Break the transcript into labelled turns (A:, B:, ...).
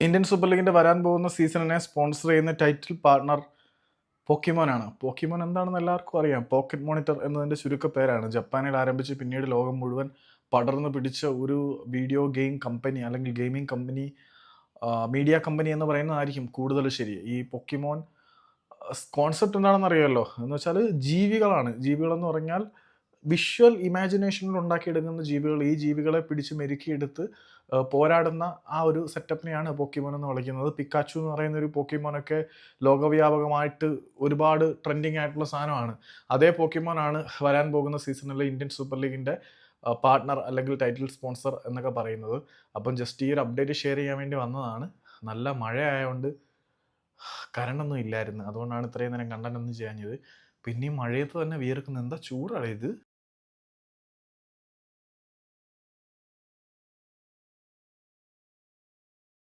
A: Indian super ലീഗിന്റെ വരാൻ പോകുന്ന സീസണിനെ സ്പോൺസർ ചെയ്യുന്ന ടൈറ്റിൽ പാർട്ണർ പോക്കിമോനാണ്. പോക്കിമോൻ എന്താണെന്ന് എല്ലാവർക്കും അറിയാം. പോക്കറ്റ് മോണിറ്റർ എന്നതിന്റെ ചുരുക്ക പേരാണ്. ജപ്പാനിൽ ആരംഭിച്ച് പിന്നീട് ലോകം മുഴുവൻ പടർന്നു പിടിച്ച ഒരു വീഡിയോ ഗെയിം കമ്പനി അല്ലെങ്കിൽ ഗെയിമിംഗ് കമ്പനി മീഡിയ കമ്പനി എന്ന് പറയുന്നതായിരിക്കും കൂടുതൽ ശരി. ഈ പൊക്കിമോൻ കോൺസെപ്റ്റ് എന്താണെന്ന് അറിയാമല്ലോ എന്ന് വെച്ചാൽ ജീവികളാണ്. ജീവികളെന്ന് പറഞ്ഞാൽ വിഷ്വൽ ഇമാജിനേഷനിൽ ഉണ്ടാക്കിയെടുക്കുന്ന ജീവികൾ ഈ ജീവികളെ പിടിച്ച് മെരുക്കിയെടുത്ത് പോരാടുന്ന ആ ഒരു സെറ്റപ്പിനെയാണ് പോക്കിമോൻ എന്ന് വിളിക്കുന്നത്. പിക്കാച്ചു എന്ന് പറയുന്ന ഒരു പോക്കിമോനൊക്കെ ലോകവ്യാപകമായിട്ട് ഒരുപാട് ട്രെൻഡിങ് ആയിട്ടുള്ള സാധനമാണ്. അതേ പോക്കിമോനാണ് വരാൻ പോകുന്ന സീസണിലെ ഇന്ത്യൻ സൂപ്പർ ലീഗിന്റെ പാർട്ട്ണർ അല്ലെങ്കിൽ ടൈറ്റിൽ സ്പോൺസർ എന്നൊക്കെ പറയുന്നത്. അപ്പം ജസ്റ്റ് ഈ ഒരു അപ്ഡേറ്റ് ഷെയർ ചെയ്യാൻ വേണ്ടി വന്നതാണ്. നല്ല മഴ ആയതുകൊണ്ട് കരണ്ടൊന്നും ഇല്ലായിരുന്നു. അതുകൊണ്ടാണ് ഇത്രയും നേരം കണ്ടന്റ് ഒന്നും ചെയ്യാഞ്ഞത്. പിന്നെ ഈ മഴയത്ത് തന്നെ വിയർക്കുന്നത്. എന്താ ചൂടാണ് ഇത്?